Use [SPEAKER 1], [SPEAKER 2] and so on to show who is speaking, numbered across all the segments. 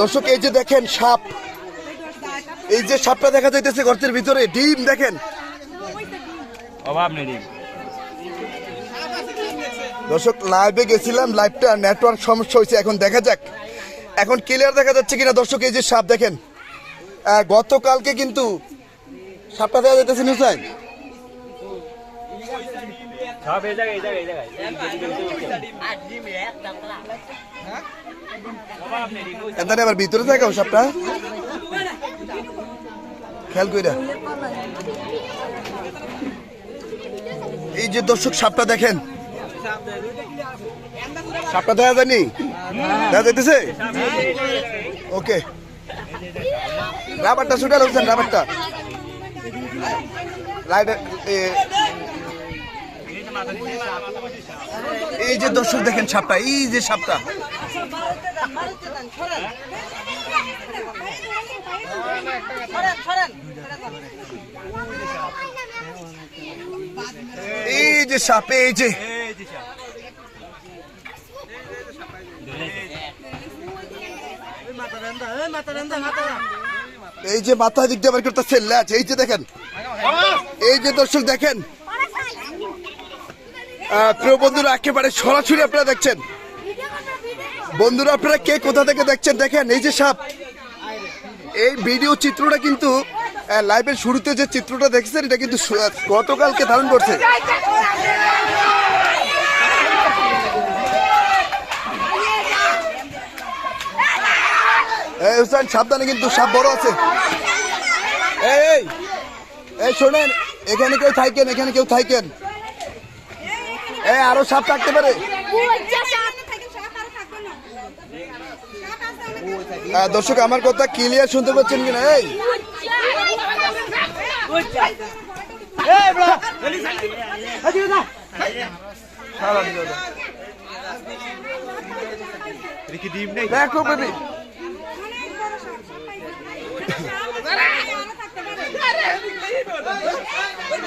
[SPEAKER 1] দর্শক এই যে দেখেন সাপ। এই যে সাপটা দেখা যাইতেছে গর্তের ভিতরে ডিম দেখেন।
[SPEAKER 2] অভাব নেই ডিম।
[SPEAKER 1] দর্শক লাইভে গেছিলাম লাইভটা নেটওয়ার্ক সমস্যা হয়েছে এখন দেখা যাক। এখন ক্লিয়ার দেখা যাচ্ছে কিনা? দর্শক এই যে সাপ দেখেন। গতকালকে কিন্তু সাপটা দেখা যাইতেছে হুসাইন
[SPEAKER 2] সব এই জায়গায় এই
[SPEAKER 1] ভিতরে থাকে ও সাপটা খেয়াল কইরা এই যে দর্শক সাপটা দেখেন সাপটা দেখা যায়নি দেখা যাইতেছে ওকে রাবারটা ছুটে লোকছেন রাবারটা লাইট এই যে দর্শক দেখেন সাপটা, এই যে সাপটা। এই যে সাপ, এই যে। এই যে মাথা দিক দিয়ে বের করতেছে, ল্যাচ, এই যে দেখেন। এই যে দর্শক দেখেন প্রিয় বন্ধুরা, একেবারে সরাসরি আপনারা দেখছেন। বন্ধুরা, আপনারা কে কোথা থেকে দেখছেন দেখেন, এই যে সাপ। এই ভিডিও চিত্রটা কিন্তু লাইভের শুরুতে যে চিত্রটা দেখছেন, এটা কিন্তু গতকালকে ধারণ করছে। সাবধানে কিন্তু, সাপ বড় আছে। এই এই, শোনেন, এখানে কেউ থাকেন, এখানে কেউ থাকেন। আরও সাপ থাকতে পারে। দর্শক, আমার কথা ক্লিয়ার শুনতে পাচ্ছেন কিনা? এই।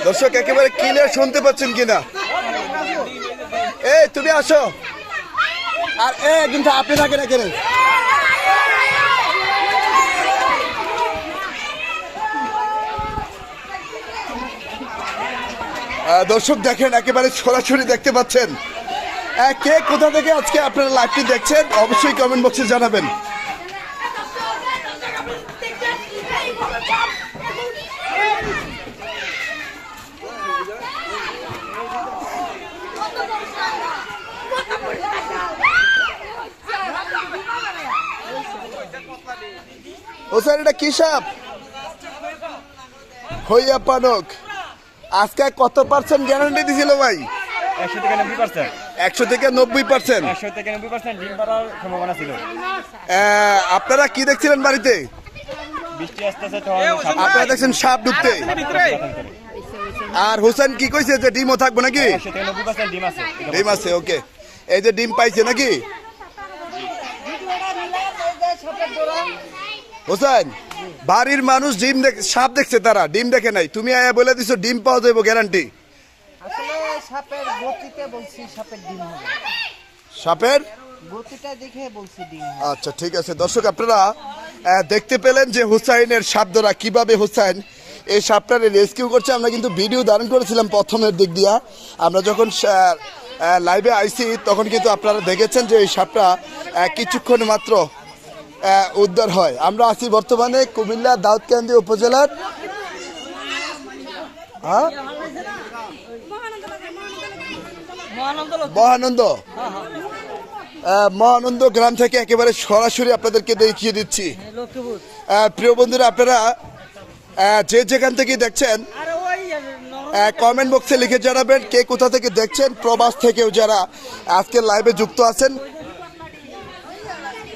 [SPEAKER 1] দর্শক, একেবারে ক্লিয়ার শুনতে পাচ্ছেন কিনা? এই, তুমি আসো। আর এ, কিন্তু আপনি থাকেন এখানে। দর্শক দেখেন, একেবারে সরাসরি দেখতে পাচ্ছেন। কে কোথা থেকে আজকে আপনারা লাইভটি দেখছেন? অবশ্যই কমেন্ট বক্সে জানাবেন। স্যার এটা কি সাপ? হইয়া পানক। আজকে কত পার্সেন্ট গ্যারান্টি দিছিল ভাই?
[SPEAKER 2] একশো থেকে নব্বই পার্সেন্ট
[SPEAKER 1] একশো থেকে নব্বই পার্সেন্ট
[SPEAKER 2] একশো থেকে নব্বই পার্সেন্ট ডিম পাড়ার সম্ভাবনা ছিল।
[SPEAKER 1] আপনারা কি দেখছিলেন বাড়িতে?
[SPEAKER 2] বৃষ্টি আসতেছে
[SPEAKER 1] আপনারা দেখছেন সাপ ঢুকতে আর হোসেন কি কইছে যে ডিমও থাকব নাকি?
[SPEAKER 2] ডিম আছে।
[SPEAKER 1] ওকে। এই যে ডিম পাইছে নাকি? হোসেন বাড়ির মানুষ ডিম দেখ সাপ দেখছে তারা ডিম দেখে নাই। তুমি আয়া বলে দিছো ডিম পাওয়া যাব গ্যারান্টি
[SPEAKER 3] সাপের গতিতে বলছি সাপের ডিম হবে।
[SPEAKER 1] সাপের?
[SPEAKER 3] গতিটা দেখে বলছি ডিম
[SPEAKER 1] আচ্ছা ঠিক আছে। দর্শক আপনারা দেখতে পেলেন যে হুসাইনের সাপদরা কীভাবে হুসাইন এই সাপটারে রেস্কিউ করছে। আমরা কিন্তু ভিডিও ধারণ করেছিলাম প্রথমের দিক দিয়া। আমরা যখন লাইভে আইছি তখন কিন্তু আপনারা দেখেছেন যে এই সাপটা কিছুক্ষণ মাত্র উদ্ধার হয়। আমরা আছি বর্তমানে কুমিল্লা দাউদকান্দি উপজেলার। হ্যাঁ? মহানন্দ। মহানন্দ গ্রাম থেকে একেবারে সরাসরি আপনাদেরকে দেখিয়ে দিচ্ছি। প্রিয় বন্ধুরা, আপনারা যে যেখান থেকে দেখছেন কমেন্ট বক্সে লিখে জানাবেন কে কোথা থেকে দেখছেন, প্রবাস থেকেও যারা আজকের লাইভে যুক্ত আছেন।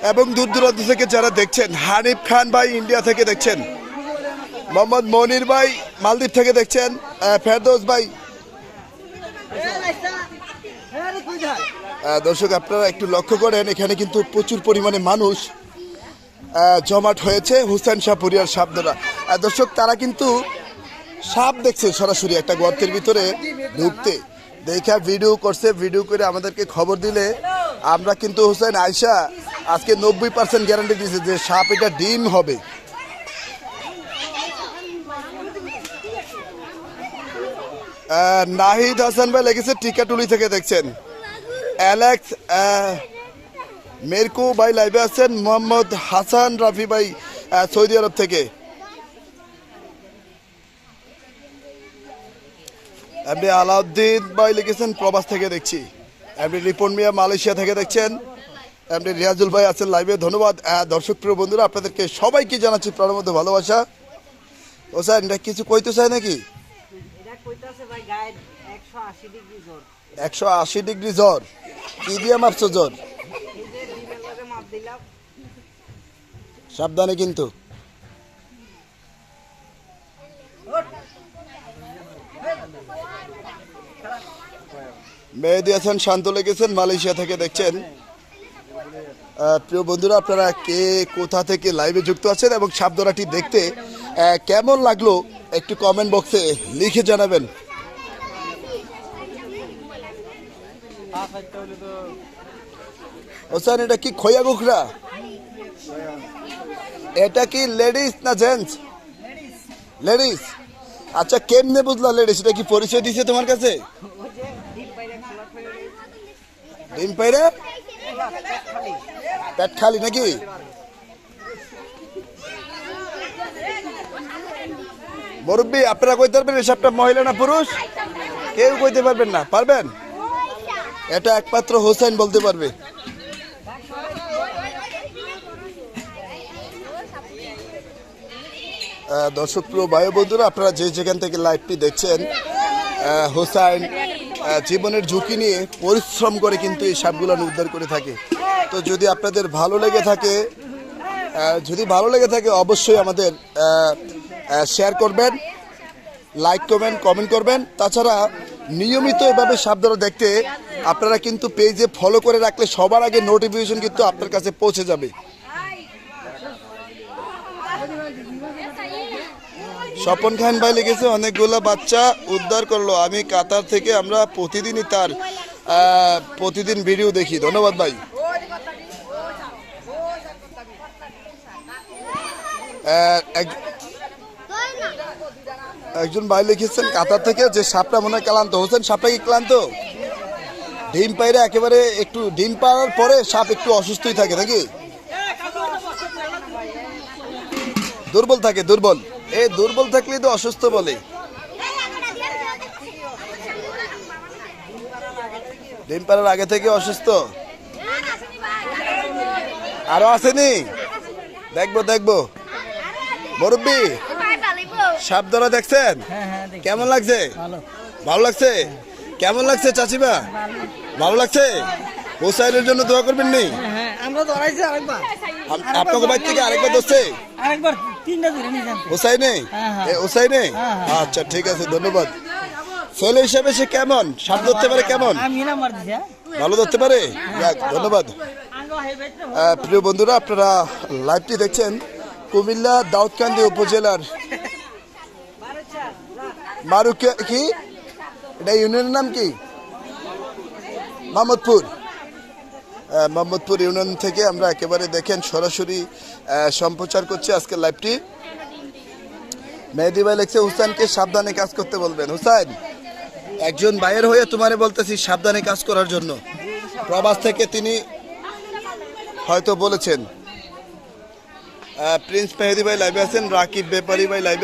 [SPEAKER 1] এবং দূর দূরান্ত থেকে যারা দেখছেন হানিফ খান ভাই ইন্ডিয়া থেকে দেখছেন মোহাম্মদ মনির ভাই মালদ্বীপ থেকে দেখছেন ফেরদৌস ভাই। দর্শক আপনারা একটু লক্ষ্য করেন এখানে কিন্তু প্রচুর পরিমাণে মানুষ জমাট হয়েছে হুসেন শাহ পরিয়ার সাপদরা আহ, দর্শক তারা কিন্তু সাপ দেখছে সরাসরি একটা গর্তের ভিতরে ঢুকতে। দেখা ভিডিও করছে ভিডিও করে আমাদেরকে খবর দিলে আমরা কিন্তু হুসেন আয়সা আজকে নব্বই পার্সেন্ট গ্যারান্টি দিয়েছে যে সাপ এটা ডিম হবে। নাহিদ হাসান ভাই লেগেছে টিকাটুলি থেকে দেখছেন। অ্যালেক্স মেরকু ভাই লাইভে আছেন, মোহাম্মদ হাসান রাফি ভাই সৌদি আরব থেকে। আপনি আলাউদ্দিন ভাই লিখেছেন, প্রবাস থেকে দেখছি। আপনি রিপন মিয়া মালয়েশিয়া থেকে দেখছেন। আপনি রিয়াজুল ভাই আছেন লাইভে ধন্যবাদ। দর্শক প্রিয় বন্ধুরা আপনাদেরকে সবাইকে জানাচ্ছি প্রাণের মধ্যে ভালোবাসা। ও স্যার এটা কিছু কইতে চাই নাকি?
[SPEAKER 3] একশো আশি ডিগ্রি জ্বর।
[SPEAKER 1] কি দিয়ে মাপছো জ্বর? সাবধানে কিন্তু। মেহেদি হাসান শান্ত লেগেছেন মালয়েশিয়া থেকে দেখছেন। প্রিয় বন্ধুরা, আপনারা কে কোথা থেকে লাইভে যুক্ত আছেন এবং সাবধানাটি দেখতে কেমন লাগল একটু কমেন্ট বক্সে লিখে জানাবেন। ওসান এটা কি খৈয়া গোখরা এটা কি লেডিস না জেন্টস লেডিস। আচ্ছা কেমনে বুঝলা লেডিস? এটা কি পরিচয় দিছে তোমার কাছে?
[SPEAKER 3] ডিম
[SPEAKER 1] পাইরে?
[SPEAKER 3] পেট খালি
[SPEAKER 1] নাকি? মুরব্বী, আপনারা কইতে পারবেন এসবটা মহিলা না পুরুষ? কেউ কইতে পারবেন না, পারবেন? এটা একমাত্র হোসেন বলতে পারবে। দর্শক প্রিয় ভাই বন্ধুরা, আপনারা যে যেখান থেকে লাইভটি দেখছেন হোসাইন জীবনের ঝুঁকি নিয়ে পরিশ্রম করে কিন্তু এই সাপগুলো উদ্ধার করে থাকে। তো যদি আপনাদের ভালো লেগে থাকে যদি ভালো লেগে থাকে অবশ্যই আমাদের শেয়ার করবেন লাইক করবেন কমেন্ট করবেন। তাছাড়া নিয়মিত এভাবে সাপ ধরা দেখতে, আপনারা কিন্তু পেজে ফলো করে রাখলে সবার আগে নোটিফিকেশন কিন্তু আপনার কাছে পৌঁছে যাবে। স্বপন খান ভাই লিখেছে, অনেকগুলো বাচ্চা উদ্ধার করল। আমি কাতার থেকে আমরা প্রতিদিনই তার প্রতিদিন ভিডিও দেখি। ধন্যবাদ ভাই। একজন ভাই লিখেছেন, কাতার থেকে যে সাপটা মনে হয় ক্লান্ত। হোসেন, সাপটা কি ক্লান্ত? ডিম পাইরে একেবারে একটু ডিম পাড়ার পরে সাপ একটু অসুস্থই থাকে, নাকি? দুর্বল থাকে, দুর্বল। এই দুর্বল থাকলেই তো অসুস্থ বলে। ডিম পাড়ার আগে থেকে অসুস্থ? আরও আসেনি? দেখব দেখব। মুরব্বী সাপ ধরা দেখছেন?
[SPEAKER 3] হ্যাঁ হ্যাঁ
[SPEAKER 1] কেমন লাগছে?
[SPEAKER 3] ভালো।
[SPEAKER 1] লাগছে? কেমন লাগছে চাচিবা ভালো। লাগছে? হোসাইনের জন্য দোয়া করবেন নি?
[SPEAKER 3] হ্যাঁ
[SPEAKER 1] আপনাকে বাড়ি থেকে আরেকবার দোষে? হোসাইনে? হোসাইনে। আচ্ছা ঠিক আছে ধন্যবাদ। ছেলে হিসাবে সে কেমন? সাপ ধরতে পারে কেমন? ভালো ধরতে পারে? ধন্যবাদ। প্রিয় বন্ধুরা আপনারা লাইভটি দেখছেন। কুমিল্লা দাউদকান্দি উপজেলার মারুক কি? এটা ইউনিয়নের নাম কি? মোহাম্মদপুর মোহাম্মদপুর ইউনিয়ন থেকে আমরা একেবারে দেখেন সরাসরি সম্প্রচার করছি আজকের লাইভটি। মেহেদি ভাই লিখছে, হুসাইনকে সাবধানে কাজ করতে বলবেন। হুসাইন, একজন ভাইয়ের হয়ে তোমারে বলতেছি সাবধানে কাজ করার জন্য। প্রবাস থেকে তিনি হয়তো বলেছেন। প্রিন্স মেহেদি ভাই লাইভে আছেন রাকিব ব্যাপারী ভাই লাইভে